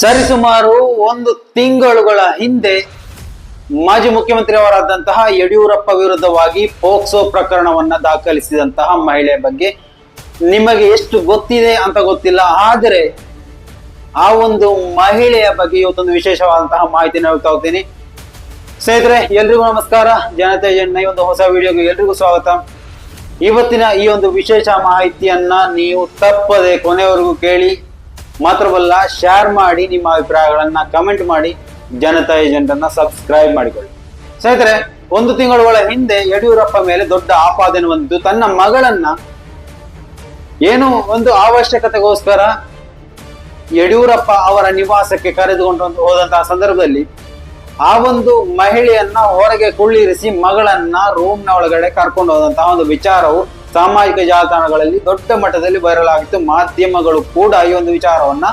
ಸರಿಸುಮಾರು ಒಂದು ತಿಂಗಳುಗಳ ಹಿಂದೆ ಮಾಜಿ ಮುಖ್ಯಮಂತ್ರಿ ಅವರಾದಂತಹ ಯಡಿಯೂರಪ್ಪ ವಿರುದ್ಧವಾಗಿ ಪೋಕ್ಸೋ ಪ್ರಕರಣವನ್ನ ದಾಖಲಿಸಿದಂತಹ ಮಹಿಳೆಯ ಬಗ್ಗೆ ನಿಮಗೆ ಎಷ್ಟು ಗೊತ್ತಿದೆ ಅಂತ ಗೊತ್ತಿಲ್ಲ. ಆದರೆ ಆ ಒಂದು ಮಹಿಳೆಯ ಬಗ್ಗೆ ಇವತ್ತೊಂದು ವಿಶೇಷವಾದಂತಹ ಮಾಹಿತಿನ ಹೇಳ್ತಾ ಹೋಗ್ತೀನಿ. ಸ್ನೇಹಿತರೆ, ಎಲ್ರಿಗೂ ನಮಸ್ಕಾರ. ಜನತೆ ಜನ ಈ ಒಂದು ಹೊಸ ವಿಡಿಯೋಗೆ ಎಲ್ರಿಗೂ ಸ್ವಾಗತ. ಇವತ್ತಿನ ಈ ಒಂದು ವಿಶೇಷ ಮಾಹಿತಿಯನ್ನ ನೀವು ತಪ್ಪದೆ ಕೊನೆವರೆಗೂ ಕೇಳಿ ಮಾತ್ರವಲ್ಲ ಶೇರ್ ಮಾಡಿ ನಿಮ್ಮ ಅಭಿಪ್ರಾಯಗಳನ್ನ ಕಮೆಂಟ್ ಮಾಡಿ, ಜನತಾ ಏಜೆಂಟ್ ಸಬ್ಸ್ಕ್ರೈಬ್ ಮಾಡಿಕೊಳ್ಳಿ. ಸ್ನೇಹಿತರೆ, ಒಂದು ತಿಂಗಳುಗಳ ಹಿಂದೆ ಯಡಿಯೂರಪ್ಪ ಮೇಲೆ ದೊಡ್ಡ ಆಪಾದನೆ ಬಂದಿದ್ದು. ತನ್ನ ಮಗಳನ್ನ ಏನು ಒಂದು ಅವಶ್ಯಕತೆಗೋಸ್ಕರ ಯಡಿಯೂರಪ್ಪ ಅವರ ನಿವಾಸಕ್ಕೆ ಕರೆದುಕೊಂಡು ಹೋದಂತಹ ಸಂದರ್ಭದಲ್ಲಿ ಆ ಒಂದು ಮಹಿಳೆಯನ್ನ ಹೊರಗೆ ಕುಳ್ಳಿರಿಸಿ ಮಗಳನ್ನ ರೂಮ್ನ ಒಳಗಡೆ ಕರ್ಕೊಂಡು ಹೋದಂತಹ ಒಂದು ವಿಚಾರವು ಸಾಮಾಜಿಕ ಜಾಲತಾಣಗಳಲ್ಲಿ ದೊಡ್ಡ ಮಟ್ಟದಲ್ಲಿ ವೈರಲ್ ಆಗಿತ್ತು. ಮಾಧ್ಯಮಗಳು ಕೂಡ ಈ ಒಂದು ವಿಚಾರವನ್ನ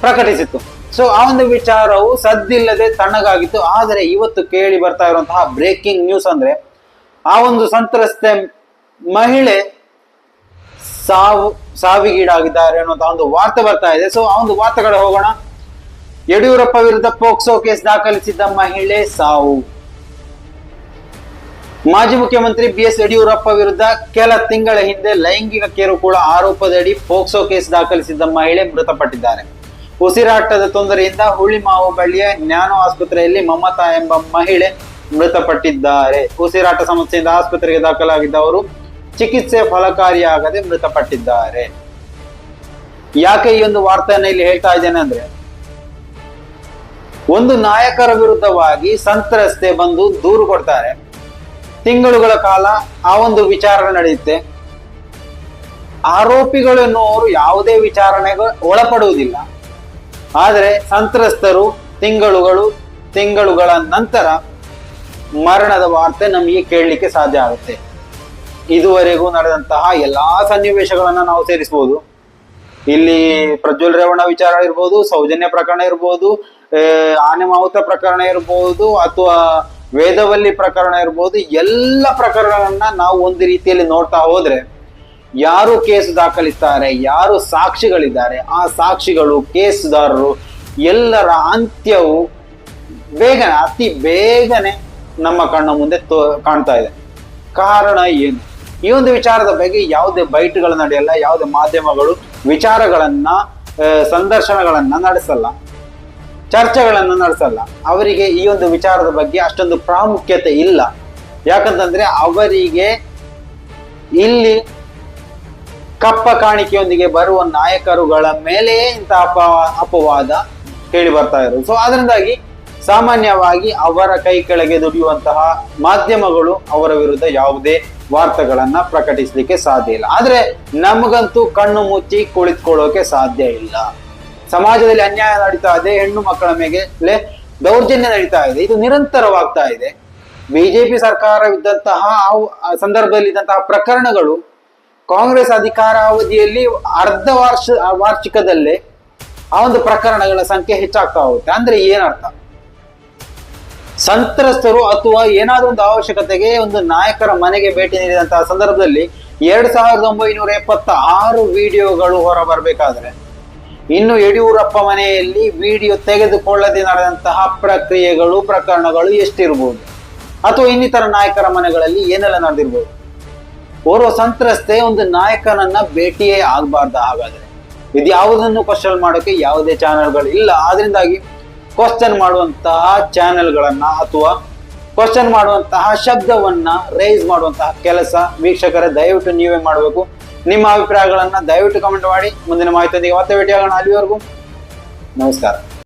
ಪ್ರಕಟಿಸಿತ್ತು. ಸೊ ಆ ಒಂದು ವಿಚಾರವು ಸದ್ದಿಲ್ಲದೆ ತಣ್ಣಗಾಗಿತ್ತು. ಆದರೆ ಇವತ್ತು ಕೇಳಿ ಬರ್ತಾ ಇರುವಂತಹ ಬ್ರೇಕಿಂಗ್ ನ್ಯೂಸ್ ಅಂದ್ರೆ, ಆ ಒಂದು ಸಂತ್ರಸ್ತೆ ಮಹಿಳೆ ಸಾವು, ಸಾವಿಗೀಡಾಗಿದ್ದಾರೆ ಅನ್ನುವಂತಹ ಒಂದು ವಾರ್ತೆ ಬರ್ತಾ ಇದೆ. ಸೊ ಆ ಒಂದು ವಾರ್ತೆಗಳ ಹೋಗೋಣ. ಯಡಿಯೂರಪ್ಪ ವಿರುದ್ಧ ಪೋಕ್ಸೋ ಕೇಸ್ ದಾಖಲಿಸಿದ್ದ ಮಹಿಳೆ ಸಾವು. ಮಾಜಿ ಮುಖ್ಯಮಂತ್ರಿ ಬಿ ಎಸ್ ಯಡಿಯೂರಪ್ಪ ವಿರುದ್ಧ ಕೆಲ ತಿಂಗಳ ಹಿಂದೆ ಲೈಂಗಿಕ ಕಿರುಕುಳ ಆರೋಪದಡಿ ಪೋಕ್ಸೋ ಕೇಸ್ ದಾಖಲಿಸಿದ್ದ ಮಹಿಳೆ ಮೃತಪಟ್ಟಿದ್ದಾರೆ. ಉಸಿರಾಟದ ತೊಂದರೆಯಿಂದ ಹುಳಿಮಾವು ಬಳ್ಳಿಯ ನ್ಯಾನೋ ಆಸ್ಪತ್ರೆಯಲ್ಲಿ ಮಮತಾ ಎಂಬ ಮಹಿಳೆ ಮೃತಪಟ್ಟಿದ್ದಾರೆ. ಉಸಿರಾಟ ಸಮಸ್ಯೆಯಿಂದ ಆಸ್ಪತ್ರೆಗೆ ದಾಖಲಾಗಿದ್ದ ಅವರು ಚಿಕಿತ್ಸೆ ಫಲಕಾರಿಯಾಗದೆ ಮೃತಪಟ್ಟಿದ್ದಾರೆ. ಯಾಕೆ ಈ ಒಂದು ವಾರ್ತೆಯನ್ನು ಇಲ್ಲಿ ಹೇಳ್ತಾ ಇದ್ದೇನೆ ಅಂದ್ರೆ, ಒಂದು ನಾಯಕರ ವಿರುದ್ಧವಾಗಿ ಸಂತ್ರಸ್ತೆ ಬಂದು ದೂರು ಕೊಡ್ತಾರೆ. ತಿಂಗಳುಗಳ ಕಾಲ ಆ ಒಂದು ವಿಚಾರಣೆ ನಡೆಯುತ್ತೆ. ಆರೋಪಿಗಳು ಎನ್ನುವರು ಯಾವುದೇ ವಿಚಾರಣೆಗೆ ಒಳಪಡುವುದಿಲ್ಲ. ಆದರೆ ಸಂತ್ರಸ್ತರು ತಿಂಗಳುಗಳು, ತಿಂಗಳುಗಳ ನಂತರ ಮರಣದ ವಾರ್ತೆ ನಮಗೆ ಕೇಳಲಿಕ್ಕೆ ಸಾಧ್ಯ ಆಗುತ್ತೆ. ಇದುವರೆಗೂ ನಡೆದಂತಹ ಎಲ್ಲಾ ಸನ್ನಿವೇಶಗಳನ್ನ ನಾವು ಸೇರಿಸಬಹುದು ಇಲ್ಲಿ ಪ್ರಜ್ವಲ್ ರೇವಣ್ಣ ವಿಚಾರ ಇರ್ಬೋದು, ಸೌಜನ್ಯ ಪ್ರಕರಣ ಇರ್ಬೋದು ಆನೆ ಮಾವುತ ಪ್ರಕರಣ ಇರ್ಬೋದು, ಅಥವಾ ವೇದವಲ್ಲಿ ಪ್ರಕರಣ ಇರ್ಬೋದು, ಎಲ್ಲ ಪ್ರಕರಣಗಳನ್ನ ನಾವು ಒಂದು ರೀತಿಯಲ್ಲಿ ನೋಡ್ತಾ ಹೋದ್ರೆ, ಯಾರು ಕೇಸ್ ದಾಖಲಿಸ್ತಾರೆ, ಯಾರು ಸಾಕ್ಷಿಗಳಿದ್ದಾರೆ, ಆ ಸಾಕ್ಷಿಗಳು ಕೇಸುದಾರರು, ಎಲ್ಲರ ಅಂತ್ಯವು ಬೇಗನೆ, ಅತಿ ಬೇಗನೆ ನಮ್ಮ ಕಣ್ಣ ಮುಂದೆ ತೋ, ಕಾಣ್ತಾ ಇದೆ. ಕಾರಣ ಏನು? ಈ ಒಂದು ವಿಚಾರದ ಬಗ್ಗೆ ಯಾವುದೇ ಬೈಟ್ಗಳು ನಡೆಯಲ್ಲ, ಯಾವುದೇ ಮಾಧ್ಯಮಗಳು ವಿಚಾರಗಳನ್ನ ಸಂದರ್ಶನಗಳನ್ನ ನಡೆಸಲ್ಲ. ಚರ್ಚೆಗಳನ್ನ ನಡೆಸಲ್ಲ. ಅವರಿಗೆ ಈ ಒಂದು ವಿಚಾರದ ಬಗ್ಗೆ ಅಷ್ಟೊಂದು ಪ್ರಾಮುಖ್ಯತೆ ಇಲ್ಲ. ಯಾಕಂತಂದ್ರೆ ಅವರಿಗೆ ಇಲ್ಲಿ ಕಪ್ಪ ಕಾಣಿಕೆಯೊಂದಿಗೆ ಬರುವ ನಾಯಕರುಗಳ ಮೇಲೆಯೇ ಇಂಥ ಅಪ, ಅಪವಾದ ಕೇಳಿ ಬರ್ತಾ ಇರೋದು. ಸೊ ಅದರಿಂದಾಗಿ ಸಾಮಾನ್ಯವಾಗಿ ಅವರ ಕೈ ಕೆಳಗೆ ದುಡಿಯುವಂತಹ ಮಾಧ್ಯಮಗಳು ಅವರ ವಿರುದ್ಧ ಯಾವುದೇ ವಾರ್ತೆಗಳನ್ನ ಪ್ರಕಟಿಸಲಿಕ್ಕೆ ಸಾಧ್ಯ ಇಲ್ಲ. ಆದ್ರೆ ನಮಗಂತೂ ಕಣ್ಣು ಮುಚ್ಚಿ ಕುಳಿತುಕೊಳ್ಳೋಕೆ ಸಾಧ್ಯ ಇಲ್ಲ. ಸಮಾಜದಲ್ಲಿ ಅನ್ಯಾಯ ನಡೀತಾ ಇದೆ, ಹೆಣ್ಣು ಮಕ್ಕಳ ಮೇಲೆ ದೌರ್ಜನ್ಯ ನಡೀತಾ ಇದೆ. ಇದು ನಿರಂತರವಾಗ್ತಾ ಇದೆ. ಬಿಜೆಪಿ ಸರ್ಕಾರವಿದ್ದಂತಹ ಸಂದರ್ಭದಲ್ಲಿ ಇದ್ದಂತಹ ಪ್ರಕರಣಗಳು ಕಾಂಗ್ರೆಸ್ ಅಧಿಕಾರಾವಧಿಯಲ್ಲಿ ಅರ್ಧ ವಾರ್ಷ ವಾರ್ಷಿಕದಲ್ಲೇ ಆ ಒಂದು ಪ್ರಕರಣಗಳ ಸಂಖ್ಯೆ ಹೆಚ್ಚಾಗ್ತಾ ಹೋಗುತ್ತೆ. ಅಂದ್ರೆ ಏನರ್ಥ? ಸಂತ್ರಸ್ತರು ಅಥವಾ ಏನಾದರೂ ಒಂದು ಅವಶ್ಯಕತೆಗೆ ಒಂದು ನಾಯಕರ ಮನೆಗೆ ಭೇಟಿ ನೀಡಿದಂತಹ ಸಂದರ್ಭದಲ್ಲಿ ಎರಡ್ ಸಾವಿರದ ಒಂಬೈನೂರ ಎಪ್ಪತ್ತ ಆರು ವಿಡಿಯೋಗಳು ಹೊರ ಬರಬೇಕಾದ್ರೆ ಇನ್ನು ಯಡಿಯೂರಪ್ಪ ಮನೆಯಲ್ಲಿ ವಿಡಿಯೋ ತೆಗೆದುಕೊಳ್ಳದೆ ನಡೆದಂತಹ ಪ್ರಕ್ರಿಯೆಗಳು, ಪ್ರಕರಣಗಳು ಎಷ್ಟಿರ್ಬೋದು? ಅಥವಾ ಇನ್ನಿತರ ನಾಯಕರ ಮನೆಗಳಲ್ಲಿ ಏನೆಲ್ಲ ನಡೆದಿರ್ಬೋದು? ಓರ್ವ ಸಂತ್ರಸ್ತೆ ಒಂದು ನಾಯಕನನ್ನ ಭೇಟಿಯೇ ಆಗಬಾರ್ದು ಹಾಗಾದ್ರೆ. ಇದು ಯಾವುದನ್ನು ಕ್ವಶನ್ ಮಾಡೋಕೆ ಯಾವುದೇ ಚಾನೆಲ್ಗಳು ಇಲ್ಲ ಆದ್ರಿಂದಾಗಿ ಕ್ವಶನ್ ಮಾಡುವಂತಹ ಚಾನೆಲ್ಗಳನ್ನ ಅಥವಾ ಕ್ವಶನ್ ಮಾಡುವಂತಹ ಶಬ್ದವನ್ನ ರೈಸ್ ಮಾಡುವಂತಹ ಕೆಲಸ ವೀಕ್ಷಕರೇ, ದಯವಿಟ್ಟು ನೀವೇ ಮಾಡಬೇಕು. ನಿಮ್ಮ ಅಭಿಪ್ರಾಯಗಳನ್ನ ದಯವಿಟ್ಟು ಕಮೆಂಟ್ ಮಾಡಿ. ಮುಂದಿನ ಮಾಹಿತಿಯೊಂದಿಗೆ ಮತ್ತೆ ಭೇಟಿಯಾಗೋಣ. ಅಲ್ಲಿವರೆಗೂ ನಮಸ್ಕಾರ.